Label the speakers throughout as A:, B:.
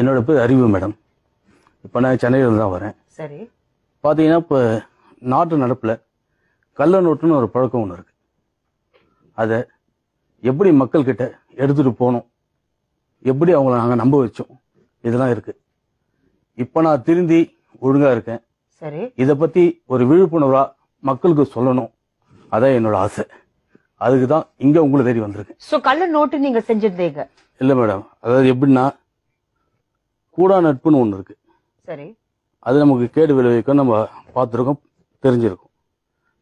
A: என்னோட பேர் அறிவு மேடம். இப்போ நான் சென்னையில் தான் வரேன்.
B: சரி.
A: பார்த்தீங்கன்னா இப்போ நாட்டு நடப்பில் கள்ள நோட்டுன்னு ஒரு பழக்கம் ஒன்று இருக்கு. அதை எப்படி மக்கள்கிட்ட எடுத்துட்டு போகணும்? எப்படி அவங்கள நாங்கள் நம்ப வச்சோம்? இதெல்லாம் இருக்கு. இப்போ நான் திருந்தி ஒழுங்காக இருக்கேன்.
B: சரி.
A: இதை பற்றி ஒரு விழிப்புணர்வாக மக்களுக்கு சொல்லணும். அதான் என்னோட ஆசை. அதுக்கு தான் இங்கே உங்களை தேடி வந்திருக்கேன்.
B: சோ கள்ள நோட்டு நீங்க செஞ்சிருந்தீங்க.
A: இல்லை மேடம். அதாவது எப்படின்னா கூடா நட்புன்னு ஒன்று இருக்கு.
B: சரி.
A: அது நமக்கு கேடு விளைவிக்கும் நம்ம பார்த்துருக்கோம் தெரிஞ்சிருக்கும்.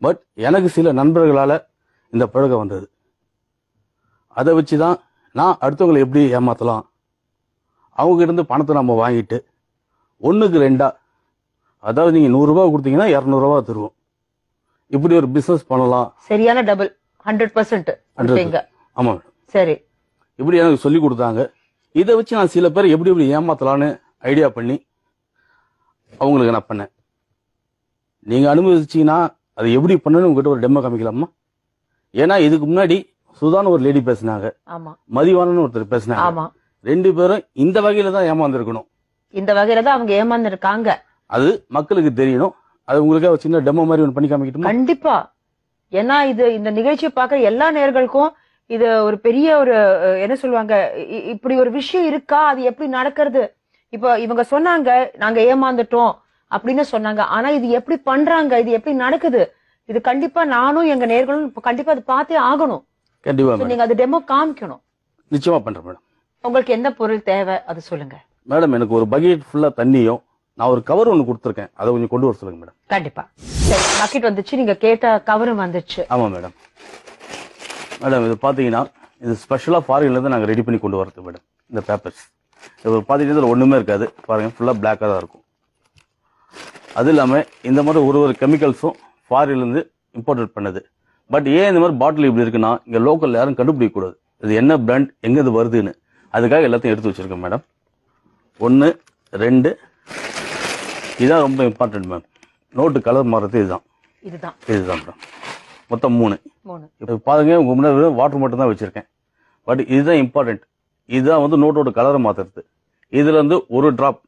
A: பட் எனக்கு சில நண்பர்களால் இந்த பழக்கம் வந்தது. அதை வச்சு தான் நான் அடுத்தவங்களை எப்படி ஏமாற்றலாம் அவங்க இருந்து பணத்தை நம்ம வாங்கிட்டு ஒன்றுக்கு ரெண்டா அதாவது நீங்கள் நூறுரூவா கொடுத்தீங்கன்னா இரநூறுவா தருவோம். இப்படி ஒரு பிஸ்னஸ் பண்ணலாம்.
B: சரியான டபுள் ஹண்ட்ரட் பர்சன்ட்
A: ஆமாம்
B: சரி.
A: இப்படி எனக்கு சொல்லி கொடுத்தாங்க. இதை வச்சு நான் சில பேர் எப்படி எப்படி ஏமாத்தலான்னு ஐடியா பண்ணி அவங்களுக்கு நான் பண்ணேன். நீங்க அனுமதிச்சீங்கன்னா அது எப்படி பண்ணணும்னு உங்ககிட்ட ஒரு டெமோ காமிக்கலாமா? ஏன்னா இதுக்கு முன்னாடி சுதான்னு ஒரு லேடி பேசினாங்க. மதிவானன்னு ஒருத்தர் பேசினாங்க. ரெண்டு பேரும் இந்த வகையில தான் ஏமாந்துருக்கணும்.
B: இந்த வகையில தான் அவங்க ஏமாந்து இருக்காங்க
A: அது மக்களுக்கு தெரியணும். அது உங்களுக்கு ஒரு சின்ன டெமோ மாதிரி ஒன்று பண்ணி காமிக்கட்டுமா?
B: கண்டிப்பா. ஏன்னா இது இந்த நிகழ்ச்சியை பார்க்குற எல்லா நேர்களுக்கும் இது ஒரு பெரிய ஒரு என்ன சொல்லுவாங்க இப்படி ஒரு விஷயம் இருக்கா? அது எப்படி நடக்கிறது? இப்போ இவங்க சொன்னாங்க நாங்க ஏமாந்துட்டோம் அப்படின்னு சொன்னாங்க. ஆனா இது எப்படி பண்றாங்க? இது எப்படி நடக்குது? இது கண்டிப்பா நானும் எங்க நேர்களும் கண்டிப்பா அது பார்த்தே ஆகணும்.
A: கண்டிப்பா
B: நீங்க அது டெமோ காமிக்கணும்.
A: நிச்சயமா பண்றேன் மேடம்.
B: உங்களுக்கு எந்த பொருள் தேவை? அது சொல்லுங்க.
A: மேடம் எனக்கு ஒரு பக்கெட் ஃபுல்லா தண்ணியும் நான் ஒரு கவர் ஒன்று கொடுத்துருக்கேன். அதை கொஞ்சம் கொண்டு வர சொல்லுங்க மேடம்.
B: கண்டிப்பா. சரி பக்கெட் வந்துச்சு. நீங்க கேட்ட கவரும் வந்துச்சு.
A: ஆமா மேடம். மேடம் இது பார்த்தீங்கன்னா இது ஸ்பெஷலாக ஃபாரின்லேருந்து நாங்கள் ரெடி பண்ணி கொண்டு வரது மேடம் இந்த பேப்பர்ஸ் இது பார்த்தீங்கன்னா இதில் ஒன்றுமே இருக்காது. பாருங்க ஃபுல்லாக பிளாக்காக தான் இருக்கும். அது இல்லாமல் இந்த மாதிரி ஒரு ஒரு கெமிக்கல்ஸும் ஃபாரின்லேருந்து இம்போர்ட்டட் பண்ணது. பட் ஏன் இந்த மாதிரி பாட்டில் இப்படி இருக்குன்னா இங்கே லோக்கல் யாரும் கண்டுபிடிக்கக்கூடாது இது என்ன பிராண்ட் எங்கே இது வருதுன்னு. அதுக்காக எல்லாத்தையும் எடுத்து வச்சிருக்கேன் மேடம் ஒன்று ரெண்டு. இதுதான் ரொம்ப இம்பார்ட்டன்ட் மேம் நோட்டு கலர் மாறுறது இதுதான்.
B: இதுதான்.
A: இதுதான் மேடம் மொத்தம் மூணு. பாருங்க உங்க முன்னாடி வாட்டர் மட்டும் தான் வச்சிருக்கேன். பட் இதுதான் இம்பார்ட்டன்ட் இதுதான் வந்து நோட்டோட கலரை மாத்துறது. இதுல இருந்து ஒரு டிராப்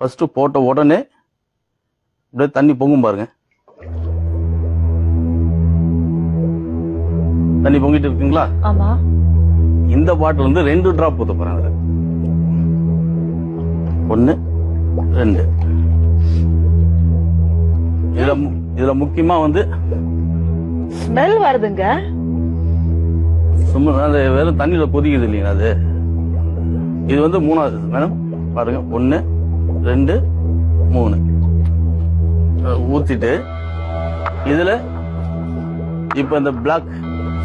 A: ஃபர்ஸ்ட் போட்ட உடனே அப்படியே தண்ணி பொங்கும் பாருங்க. தண்ணி பொங்கிட்டு இருக்குங்களா?
B: ஆமா.
A: இந்த பாட்டில் இருந்து ரெண்டு டிராப் ஊத்த போறேன் அதுல. ஒன்னு ரெண்டு. இதுல இதுல முக்கியமா வந்து
B: ஸ்மெல் வருதுங்க.
A: சும்மா அது வெறும் தண்ணியில கொதிக்குது இல்லைங்களா அது? இது வந்து மூணாவது மேடம் பாருங்க. ஒன்னு ரெண்டு மூணு. ஊத்திட்டு இதுல இப்ப இந்த பிளாக்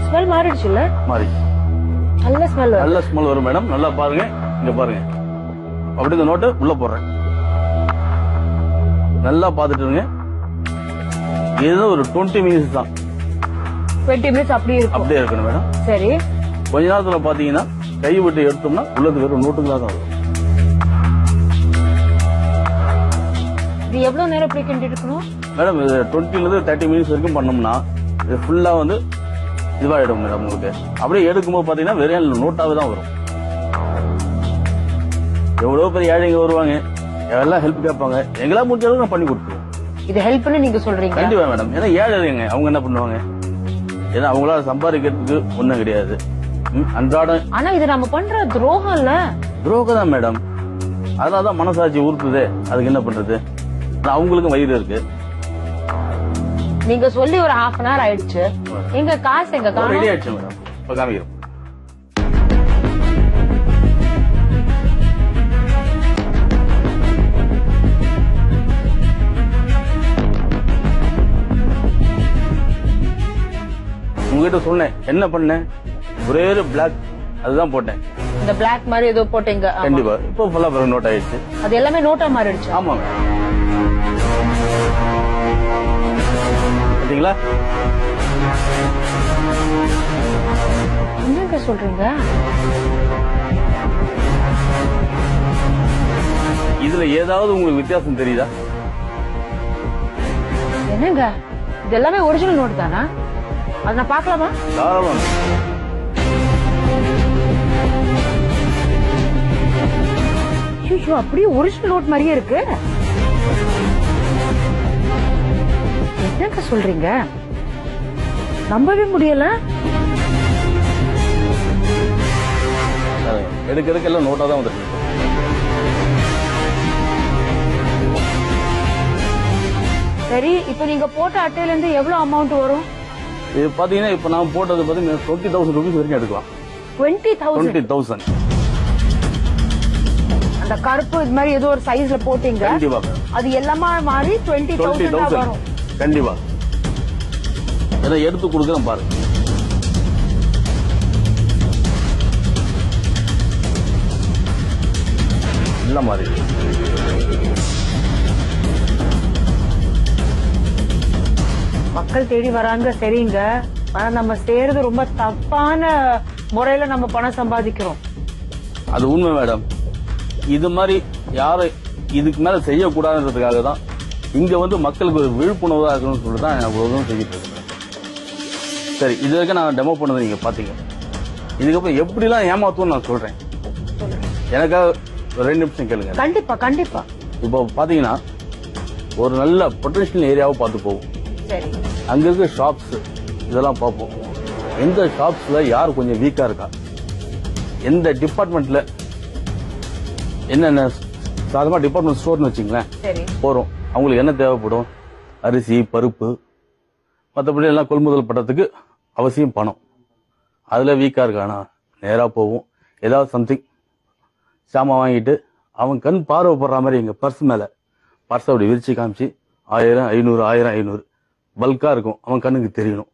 B: ஸ்மெல் மாறிடுச்சுல்ல?
A: மாதிரி
B: நல்ல ஸ்மெல்
A: நல்ல ஸ்மெல் வரும் மேடம். நல்லா பாருங்க. இங்க பாருங்க. அப்படி இந்த நோட்டை உள்ள போடுறேன். நல்லா பார்த்துட்டு இருங்க. இது ஒரு டுவெண்ட்டி மினிட்ஸ் தான்.
B: டுவெண்ட்டி மினிட்ஸ் அப்படியே இருக்கும்.
A: அப்படியே இருக்கணும் மேடம்
B: சரி.
A: கொஞ்ச நேரத்துல பாத்தீங்கன்னா கை விட்டு எடுத்தோம்னா உள்ளது வெறும் நோட்டுகளா தான் வரும்.
B: இது எவ்வளவு நேரம் இப்படி கிண்டிட்டு இருக்கணும்?
A: மேடம் இது டுவெண்ட்டில இருந்து தேர்ட்டி மினிட்ஸ் வரைக்கும் பண்ணோம்னா இது ஃபுல்லா வந்து இதுவாயிடும் மேடம் உங்களுக்கு. அப்படியே எடுக்கும்போது பாத்தீங்கன்னா வெறும் நோட்டாவே தான் வரும். எவ்வளவு பெரிய ஏழைங்க வருவாங்க. எல்லாம் ஹெல்ப் கேட்பாங்க. எங்களால் முடிஞ்ச அளவுக்கு நான் பண்ணி கொடுத்துருவோம்
B: இது ஹெல்ப்னு நீங்க சொல்றீங்க
A: கண்டிப்பா மேடம் ஏன்னா ஏழைங்க அவங்க என்ன பண்ணுவாங்க? ஏன்னா அவங்களால சம்பாதிக்கிறதுக்கு ஒண்ணும் கிடையாது. அன்றாடம்
B: ஆனா இது நம்ம பண்ற துரோகம் இல்ல.
A: துரோகம் தான் மேடம் அதனாலதான் மனசாட்சி உறுத்துதே அதுக்கு என்ன பண்றது? அவங்களுக்கும் வயிறு இருக்கு.
B: நீங்க சொல்லி ஒரு ஹாஃப் அன் ஹவர் ஆயிடுச்சு. எங்க காசு எங்க
A: ரெடி
B: காணும்?
A: ஆயிடுச்சு மேடம் இப்ப காமிக்கிறோம். உங்ககிட்ட சொன்னேன். என்ன பண்ணேன்? ஒரே ஒரு பிளாக் அதுதான் போட்டேன்.
B: இந்த பிளாக் மாதிரி ஏதோ போட்டீங்க.
A: கண்டிப்பா. இப்போ ஃபுல்லா பிறகு நோட் ஆயிடுச்சு.
B: அது எல்லாமே நோட்டா மாறிடுச்சு.
A: ஆமா மேடம் பாத்தீங்களா?
B: என்னங்க சொல்றீங்க?
A: இதுல ஏதாவது உங்களுக்கு வித்தியாசம் தெரியுதா?
B: என்னங்க? இது எல்லாமே ஒரிஜினல் நோட்டு தானா? அது நான் பார்க்கலாமா?
A: தாராளம்.
B: ஐயோ அப்படியே ஒரிஜினல் நோட் மாதிரியே இருக்கு. என்னங்க சொல்றீங்க? நம்பவே முடியல.
A: எடுக்க எடுக்க எல்லாம் நோட்டாக தான் வந்துருக்கு
B: சரி இப்ப நீங்க போட்ட அட்டையில இருந்து எவ்வளவு அமௌண்ட் வரும்?
A: இது பார்த்தீங்கன்னா இப்போ நான் போட்டது பார்த்தீங்கன்னா டுவெண்ட்டி தௌசண்ட் ருபீஸ் வரைக்கும் எடுக்கலாம்.
B: டுவெண்ட்டி தௌசண்ட்
A: டுவெண்ட்டி தௌசண்ட்
B: அந்த கருப்பு இது மாதிரி ஏதோ ஒரு சைஸ்ல போட்டீங்க.
A: கண்டிப்பா.
B: அது எல்லாமா மாறி டுவெண்ட்டி தௌசண்ட் வரும்.
A: கண்டிப்பா. ஏன்னா எடுத்து கொடுக்குறேன் பாருங்க இல்ல மாதிரி.
B: மக்கள் தேடி வராங்க சரிங்க. ஆனா நம்ம செய்யறது ரொம்ப தப்பான முறையில நம்ம பணம் சம்பாதிக்கிறோம்.
A: அது உண்மை மேடம். இது மாதிரி யாரும் இதுக்கு மேல செய்யக்கூடாதுன்றதுக்காக தான் இங்க வந்து மக்களுக்கு ஒரு விழிப்புணர்வா இருக்கணும்னு சொல்லிட்டு தான் நான் செஞ்சுட்டு இருக்கேன். சரி இது வரைக்கும் நான் டெமோ பண்ணதை நீங்க பாத்தீங்க. இதுக்கப்புறம் எப்படிலாம் ஏமாத்துவோம்னு நான் சொல்றேன். எனக்காக ரெண்டு நிமிஷம் கேளுங்க.
B: கண்டிப்பா கண்டிப்பா.
A: இப்போ பாத்தீங்கன்னா ஒரு நல்ல பொட்டன்ஷியல் ஏரியாவை பார்த்து போவோம்.
B: சரி
A: அங்க இருக்க ஷாப்ஸ் இதெல்லாம் பார்ப்போம். எந்த ஷாப்ஸ்ல யார் கொஞ்சம் வீக்கா இருக்கா? எந்த டிபார்ட்மெண்ட்ல என்னென்ன சாதாரண டிபார்ட்மெண்ட் ஸ்டோர்னு வச்சுங்களேன். போறோம். அவங்களுக்கு என்ன தேவைப்படும்? அரிசி பருப்பு மற்றபடி எல்லாம் கொள்முதல் பண்றதுக்கு அவசியம் பணம். அதுல வீக்கா இருக்கானா? நேரா போவோம். ஏதாவது சம்திங் சாமான் வாங்கிட்டு அவன் கண் பார்வைப்படுற மாதிரி எங்க பர்ஸ் மேல. பர்ஸ் அப்படி விரிச்சு காமிச்சு ஆயிரம் ஐநூறு ஆயிரம் ஐநூறு. பல்கா இருக்கும். அவன் கண்ணுக்கு தெரியணும்.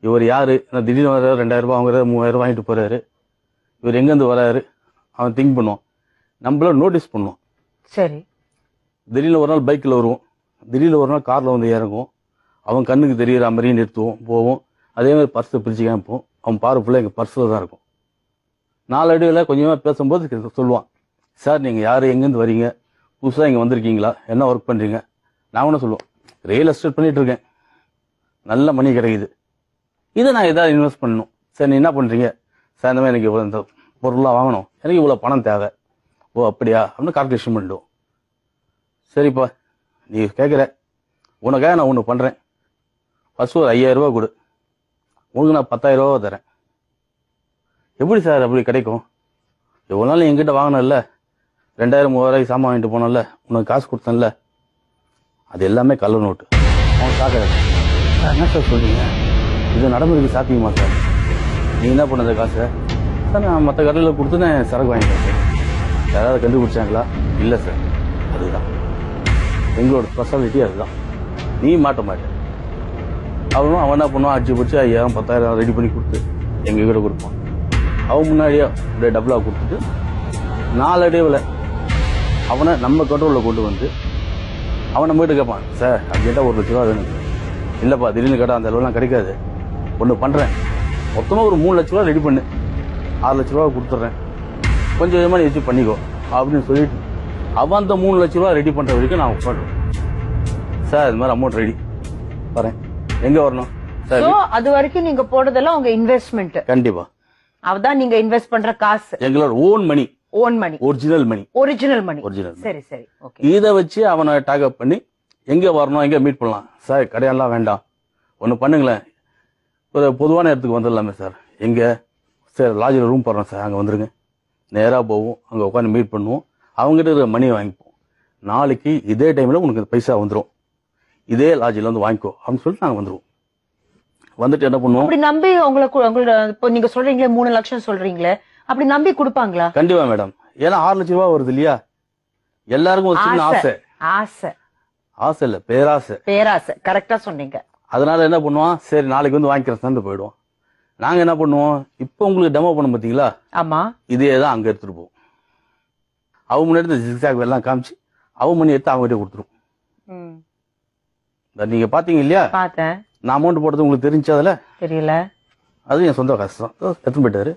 A: இவர் யாரு? என்ன திடீர்னு வர்றாரு ரெண்டாயிரம் ரூபாய் வாங்குறாரு மூவாயிரம் வாங்கிட்டு போறாரு. இவர் எங்கேருந்து வராரு? அவன் திங்க் பண்ணுவான். நம்மள நோட்டீஸ் பண்ணுவான்.
B: சரி.
A: திடீர்னு ஒரு நாள் பைக்கில் வருவோம். திடீர்னு ஒரு நாள் காரில் வந்து இறங்குவோம். அவன் கண்ணுக்கு தெரியிற மாதிரியும் நிறுத்துவோம் போவோம். அதே மாதிரி பர்ஸை பிரிச்சு காமிப்போம். அவன் பார்வை ஃபுல்லாக எங்கள் பர்ஸில் தான் இருக்கும். நாலடியில் கொஞ்சமாக பேசும்போது சொல்லுவான். சார் நீங்கள் யார்? எங்கேருந்து வரீங்க? புதுசாக இங்கே வந்திருக்கீங்களா? என்ன ஒர்க் பண்ணுறீங்க நான் கூட சொல்லுவோம் ரியல் எஸ்டேட் பண்ணிட்டு இருக்கேன். நல்ல மணி கிடைக்குது. இதை நான் எதாவது இன்வெஸ்ட் பண்ணணும். சரி நீ என்ன பண்ணுறீங்க சார் மாதிரி எனக்கு இவ்வளோ இந்த பொருளாக வாங்கணும். எனக்கு இவ்வளோ பணம் தேவை. ஓ அப்படியா? அப்படின்னு கால்குலேஷன் பண்ணிடுவோம். சரிப்பா நீ கேட்குற. உனக்காக நான் ஒன்று பண்ணுறேன் ஃபர்ஸ்ட் ஒரு ஐயாயிரரூபா கொடு. உனக்கு நான் பத்தாயிரரூபா தரேன். எப்படி சார் அப்படி கிடைக்கும்? எவ்வளோ நாள் என்கிட்ட வாங்கினல்ல? ரெண்டாயிரம் மூவாயிரம் சாமான் வாங்கிட்டு போனோம்ல உனக்கு காசு கொடுத்தேன்ல? அது எல்லாமே கள்ள நோட்டு. அவன் என்ன சார் சொல்றீங்க? இது நடைமுறைக்கு சாத்தியமா சார்? நீ என்ன பண்ணது காசு? சார் நான் மற்ற கடையில் கொடுத்து நான் சரக்கு வாங்கிட்டேன் சார் யாராவது கண்டுபிடிச்சாங்களா? இல்லை சார். அதுதான். எங்களோட ஸ்பெஷாலிட்டி அதுதான். நீ மாட்ட மாட்டேன் அவனும் அவன் என்ன பண்ணுவான்? அடிச்சு பிடிச்சி ஐயாயிரம் பத்தாயிரம் ரெடி பண்ணி கொடுத்து எங்கள் கிட்ட கொடுப்பான். அவன் முன்னாடியே அப்படியே டபுளாக கொடுத்துட்டு நாலடைவில் அவனை நம்ம கண்ட்ரோலில் கொண்டு வந்து அவன் நம்ம கேட்பான் சார் அர்ஜென்ட்டாக ஒரு லட்ச ரூபா வேணும். இல்லைப்பா திடீர்னு கேட்டால் அந்த அளவுலாம் கிடைக்காது. ஒன்று பண்ணுறேன் மொத்தமாக ஒரு மூணு லட்ச ரூபா ரெடி பண்ணு. ஆறு லட்ச ரூபா கொடுத்துட்றேன். கொஞ்சம் கொஞ்சமாக நீ வச்சு பண்ணிக்கோ அப்படின்னு சொல்லிட்டு அவன் அந்த மூணு லட்ச ரூபா ரெடி பண்ணுற வரைக்கும் நான் உட்காடுறேன் சார் இது மாதிரி அமௌண்ட் ரெடி வரேன். எங்கே வரணும்? சார்
B: அது வரைக்கும் நீங்க போடுறதெல்லாம் உங்க இன்வெஸ்ட்மெண்ட்
A: கண்டிப்பா.
B: அவதான் நீங்க இன்வெஸ்ட் பண்ற காசு.
A: எங்களோட own money
B: own money
A: original money
B: original money
A: original
B: சரி சரி. ஓகே
A: இதை வச்சு அவனை டாக்அப் பண்ணி எங்க வரணும் எங்க மீட் பண்ணலாம்? சார் கடையெல்லாம் வேண்டாம். ஒன்று பண்ணுங்களேன். ஒரு பொதுவான இடத்துக்கு வந்துடலாமே சார். எங்க? சார் லாட்ஜில் ரூம் போடுறோம் சார். அங்கே வந்துருங்க. நேராக போவோம். அங்கே உட்காந்து மீட் பண்ணுவோம். அவங்ககிட்ட இருக்கிற மணியை வாங்கிப்போம். நாளைக்கு இதே டைமில் உனக்கு பைசா வந்துடும் இதே லாட்ஜில் வந்து வாங்கிக்கோ அப்படின்னு சொல்லிட்டு நாங்கள் வந்துடுவோம் வந்துட்டு என்ன பண்ணுவோம்?
B: அப்படி நம்பி உங்களுக்கு உங்களோட இப்போ நீங்க சொல்றீங்களே மூணு லட்சம் சொல்றீங்களே அப்படி நம்பி கொடுப்பாங்களா?
A: கண்டிப்பா மேடம். ஏன்னா ஆறு லட்ச ரூபா வருது இல்லையா? எல்லாருக்கும் ஒரு சின்ன
B: ஆசை.
A: ஆசை.
B: ஆசை
A: இல்ல பேராசை.
B: பேராசை. கரெக்டா சொன்னீங்க.
A: அதனால என்ன பண்ணுவான் சரி நாளைக்கு வந்து வாங்கிக்கிறேன் சார்ந்து போயிடுவோம். நாங்க என்ன பண்ணுவோம்? இப்போ உங்களுக்கு டெமோ பண்ண பாத்தீங்களா?
B: ஆமா.
A: இதே தான் அங்க எடுத்துட்டு போவோம். அவன் முன்னாடி இந்த ஜிக்ஸாக் எல்லாம் காமிச்சு அவன் மணி எடுத்து அவங்ககிட்ட கொடுத்துரும்
B: ம்,
A: இந்த நீங்க பாத்தீங்க இல்லையா?
B: பார்த்தேன்.
A: நான் அமௌண்ட் போடுறது உங்களுக்கு தெரிஞ்சு அதுல?
B: தெரியல.
A: அது என் சொந்த காசு தான் எடுத்துன்னு போயிட்டாரு.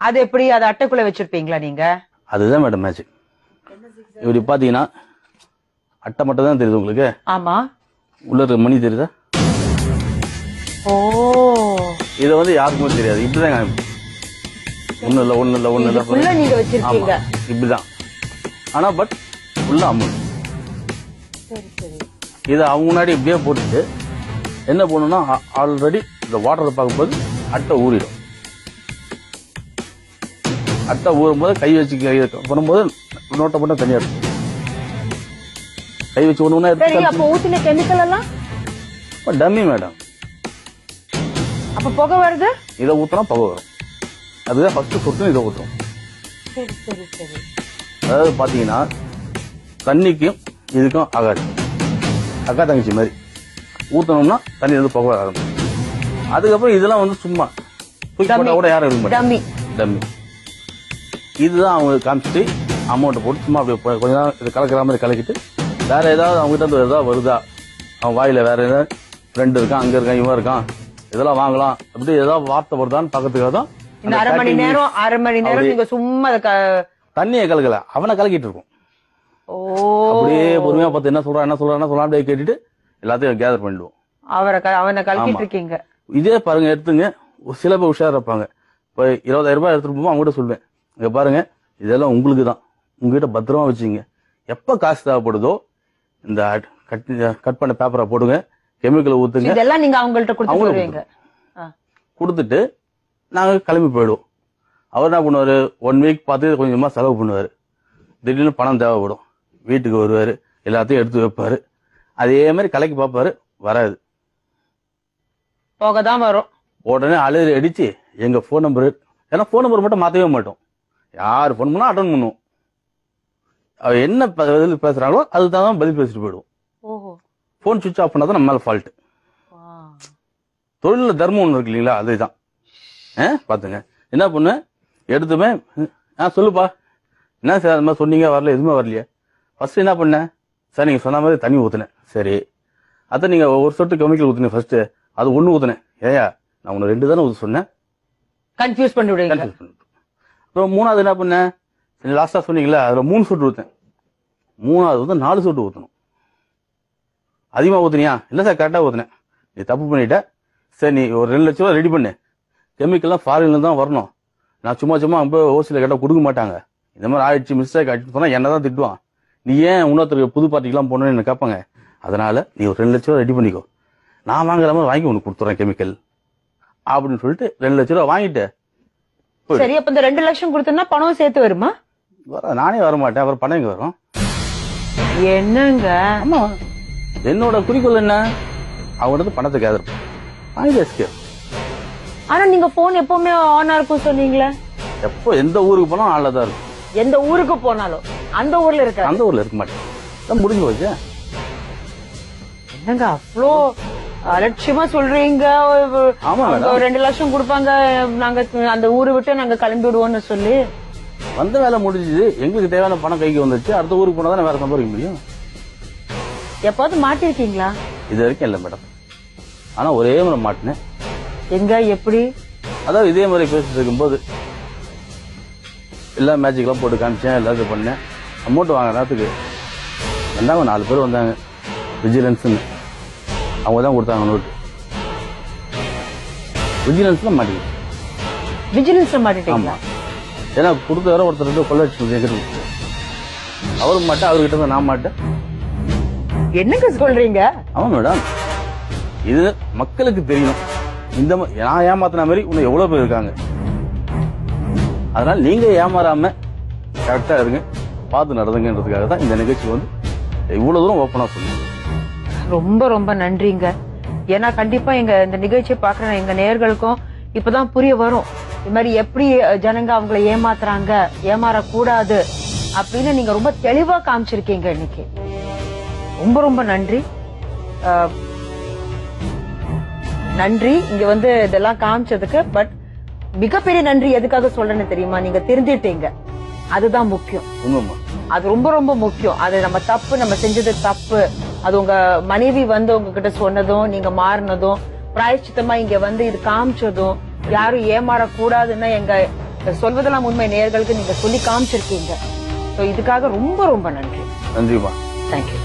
B: அது எப்படி? அது அட்டைக்குள்ள வச்சிருப்பீங்களா நீங்க?
A: அதுதான் மேடம் மேஜிக் இப்படி பாத்தீங்கன்னா அட்டை மட்டும் தான் தெரியுது உங்களுக்கு?
B: ஆமா.
A: உள்ள இருக்க மணி தெரியுதா?
B: ஓ.
A: இதை வந்து யாருக்குமே தெரியாது. இப்படிதான் ஒன்றும் இல்லை ஒன்றும் இல்லை ஒன்றும் இல்லை
B: நீங்க வச்சிருக்கீங்க.
A: இப்படிதான். ஆனா பட் ஃபுல்லா அமௌண்ட்
B: சரி சரி.
A: இதை அவங்க முன்னாடி இப்படியே போட்டுட்டு என்ன பண்ணணும்னா ஆல்ரெடி இந்த வாட்டரை பார்க்கும்போது அட்டை ஊறிடும். அட்டை ஊறும் போது கை வச்சு கை பண்ணும்போது நோட்டை மட்டும் தனியா இருக்கும். கை வச்சு ஒண்ணு ஒண்ணா எடுத்து
B: அப்ப ஊத்தின கெமிக்கல் எல்லாம்?
A: டம்மி மேடம்
B: அப்ப புகை வருது?
A: இதை ஊத்தினா புகை வரும். அதுதான் ஃபர்ஸ்ட் சொட்டு இதை ஊத்துறோம்.
B: சரி சரி சரி.
A: அதாவது பாத்தீங்கன்னா தண்ணிக்கும் இதுக்கும் ஆகாது அக்கா தங்கச்சி மாதிரி. ஊத்தணும்னா தண்ணி வந்து புகை வர ஆரம்பிக்கும். அதுக்கப்புறம் இதெல்லாம் வந்து சும்மா தூக்கி கூட யாரும் எடுக்க மாட்டாங்க.
B: டம்மி
A: இதுதான் அவங்க காமிச்சிட்டு அமௌண்ட்டை போட்டு சும்மா அப்படியே கொஞ்ச நேரம் இது கலக்கிற மாதிரி கலக்கிட்டு வேற ஏதாவது அவங்க கிட்ட இருந்து ஏதாவது வருதா? அவன் வாயில வேற ஏதாவது ஃப்ரெண்டு இருக்கான் அங்க இருக்கான் இவன் இருக்கான். இதெல்லாம் வாங்கலாம். அப்படி ஏதாவது வார்த்தை வருதான்னு பக்கத்துக்காக தான்
B: இந்த அரை மணி நேரம் அரை மணி நேரம் நீங்க சும்மா
A: தண்ணியை கலக்கல. அவனை கலக்கிட்டு இருக்கும். அப்படியே பொறுமையா பார்த்து என்ன சொல்றான் என்ன சொல்றான் என்ன சொல்றான் அப்படியே கேட்டுட்டு எல்லாத்தையும் கேதர் பண்ணிடுவோம்.
B: அவரை அவனை கலக்கிட்டு. இருக்கீங்க.
A: இதே பாருங்க எடுத்துங்க. ஒரு சில பேர் உஷாரா இருப்பாங்க. இப்போ இருபதாயிரம் ரூபாய் எடுத்துட்டு போகும்போது அவங்ககிட்ட சொல்லுவேன் இங்க பாருங்க இதெல்லாம் உங்களுக்கு தான் உங்ககிட்ட பத்திரமா வச்சுங்க எப்ப காசு தேவைப்படுதோ இந்த கட் கட் பண்ண பேப்பரை போடுங்க கெமிக்கலை ஊத்துங்க.
B: இதெல்லாம் நீங்க அவங்கள்ட்ட கொடுத்து
A: அவங்களுக்கு
B: வருவீங்க ஆ.
A: கொடுத்துட்டு நாங்க கிளம்பி போயிடுவோம். அவர் என்ன பண்ணுவாரு? ஒன் வீக் பார்த்து கொஞ்சமா செலவு பண்ணுவாரு. திடீர்னு பணம் தேவைப்படும். வீட்டுக்கு வருவாரு. எல்லாத்தையும் எடுத்து வைப்பாரு. அதே மாதிரி கலைக்கு பார்ப்பாரு. வராது.
B: புகை தான் வரும்.
A: உடனே அழுது அடிச்சு எங்க ஃபோன் நம்பர் ஏன்னா ஃபோன் நம்பர் மட்டும் மாத்தவே மாட்டோம். யார் ஃபோன் பண்ணா அட்டன் பண்ணுவோம். அவ என்ன பதில் பேசுறாங்களோ அதுக்கு தான் பதில் பேசிட்டு போயிடுவோம். ஃபோன் சுவிச் ஆஃப் பண்ணாதான் நம்ம மேல ஃபால்ட். தொழில தர்மம் ஒன்று இருக்கு இல்லைங்களா அதுதான். பாத்துங்க. என்ன பண்ணு? எடுத்துமே. ஆ சொல்லுப்பா. என்ன சார் அது மாதிரி சொன்னீங்க வரல எதுவுமே வரலையே. ஃபர்ஸ்ட் என்ன பண்ணேன் சார் நீங்க சொன்ன மாதிரி தண்ணி ஊத்துனேன். சரி. அதான் நீங்க ஒரு சொட்டு கெமிக்கல் ஊத்துனேன் ஃபர்ஸ்ட் அது ஒண்ணு ஊத்துனேன். ஏயா நான் உன்னை ரெண்டு தானே ஊத்த சொன்னேன்.
B: கன்ஃபியூஸ் பண்ணி
A: கன்ஃபியூஸ் பண்ணிட்டு அப்புறம் மூணாவது என்ன பண்ணேன் லாஸ்ட்டாக சொன்னீங்களே அதில் மூணு சொட்டு ஊத்தேன் மூணாவது வந்து நாலு சொட்டு ஊற்றணும் அதிகமாக ஊற்றுனியா இல்லை சார் கரெக்டாக ஊற்றினேன் நீ தப்பு பண்ணிட்ட. சரி நீ ஒரு ரெண்டு லட்ச ரூபா ரெடி பண்ணு. கெமிக்கல்லாம் ஃபாரின்ல தான் வரணும். நான் சும்மா சும்மா அங்க ஓசில கேட்டால் கொடுக்க மாட்டாங்க. இந்த மாதிரி ஆயிடுச்சு மிஸ்டேக் ஆயிடுச்சு சொன்னால் என்ன தான் திட்டுவான். நீ ஏன் இன்னொருத்தருக்கு புது பார்ட்டிக்கெல்லாம் போகணும்னு என்ன கேட்பாங்க அதனால் நீ ஒரு ரெண்டு லட்ச ரூபா ரெடி பண்ணிக்கோ. நான் வாங்குற மாதிரி வாங்கி உனக்கு கொடுத்துறேன் கெமிக்கல் அப்படின்னு சொல்லிட்டு ரெண்டு லட்ச ரூபா வாங்கிட்டு.
B: சரி அப்ப இந்த ரெண்டு லட்சம் கொடுத்தோம்னா பணம் சேர்த்து வருமா?
A: வர நானே வர மாட்டேன் அப்புறம் பணம் எங்க வரும்.
B: என்னங்க?
A: ஆமா. என்னோட குறிக்கோள் என்ன? அவங்கள்ட்ட பணத்தை கேதர் வாங்கி
B: ஆனா நீங்க போன் எப்பவுமே ஆனா இருக்கும் சொன்னீங்களே.
A: எப்போ எந்த ஊருக்கு போனாலும் ஆள்ல தான் இருக்கும்.
B: எந்த ஊருக்கு போனாலும். அந்த ஊர்ல இருக்க
A: அந்த ஊர்ல இருக்க மாட்டேன். முடிஞ்சு போச்சு.
B: என்னங்க அவ்வளோ அலட்சியமா சொல்றீங்க? ரெண்டு லட்சம் கொடுப்பாங்க நாங்க அந்த ஊரை விட்டு நாங்க கிளம்பி விடுவோம்னு சொல்லி.
A: வந்த வேலை முடிஞ்சுது. எங்களுக்கு தேவையான பணம் கைக்கு வந்துச்சு அடுத்த ஊருக்கு போனா தான் வேற சம்பாதிக்க முடியும்?
B: எப்பாவது மாட்டிருக்கீங்களா?
A: இது வரைக்கும் இல்லை மேடம். ஆனா ஒரே முறை மாட்டினேன்.
B: எங்க எப்படி?
A: அதாவது இதே மாதிரி பேசிட்டு இருக்கும்போது எல்லா மேட்சுக்கெல்லாம் போட்டு காமிச்சேன் எல்லாத்தையும் பண்ணேன். அமௌண்ட் வாங்க நேரத்துக்கு வந்தாங்க நாலு பேர் வந்தாங்க. விஜிலன்ஸ்னு அவங்க தான் கொடுத்தாங்க நோட்டு விஜிலன்ஸ்ல மாட்டேங்குது
B: விஜிலன்ஸ்ல மாட்டிட்டீங்களா?
A: ஆமா. ஏன்னா கொடுத்த வர ஒருத்தர் வந்து எங்கிட்ட கொடுத்து அவருக்கு மாட்டேன் அவர்கிட்ட இருந்து நான் மாட்டேன்.
B: என்னங்க சொல்றீங்க?
A: ஆமா மேடம் இது மக்களுக்கு தெரியணும். இந்த நான் ஏமாத்தின மாதிரி இன்னும் எவ்வளவு பேர் இருக்காங்க. அதனால நீங்க ஏமாறாம கரெக்டா இருங்க. பார்த்து நடந்துங்கன்றதுக்காக தான் இந்த நிகழ்ச்சி வந்து இவ்வளவு தூரம் ஓப்பனா சொல்லுங்க
B: ரொம்ப ரொம்ப நன்றிங்க. ஏன்னா கண்டிப்பா எங்க இந்த நிகழ்ச்சியை பாக்குற எங்க நேயர்களுக்கும் இப்பதான் புரிய வரும். இது மாதிரி எப்படி ஜனங்க அவங்கள ஏமாத்துறாங்க ஏமாறக்கூடாது அப்படின்னு நீங்க ரொம்ப தெளிவா காமிச்சிருக்கீங்க இன்னைக்கு. ரொம்ப ரொம்ப நன்றி. நன்றி. இங்க வந்து இதெல்லாம் காமிச்சதுக்கு பட் மிகப்பெரிய நன்றி எதுக்காக சொல்றேன்னு தெரியுமா? நீங்க திருந்திட்டீங்க அதுதான் முக்கியம். அது ரொம்ப ரொம்ப முக்கியம். அது நம்ம தப்பு நம்ம செஞ்சது தப்பு. அது உங்க மனைவி வந்து உங்ககிட்ட சொன்னதும் நீங்க மாறினதும் பிராயச்சித்தமா இங்க வந்து இது காமிச்சதும் யாரும் ஏமாறக்கூடாதுன்னு எங்க சொல்வதெல்லாம் உண்மை நேயர்களுக்கு நீங்க சொல்லி காமிச்சிருக்கீங்க. இதுக்காக ரொம்ப ரொம்ப நன்றி.
A: நன்றிமா
B: தேங்க்யூ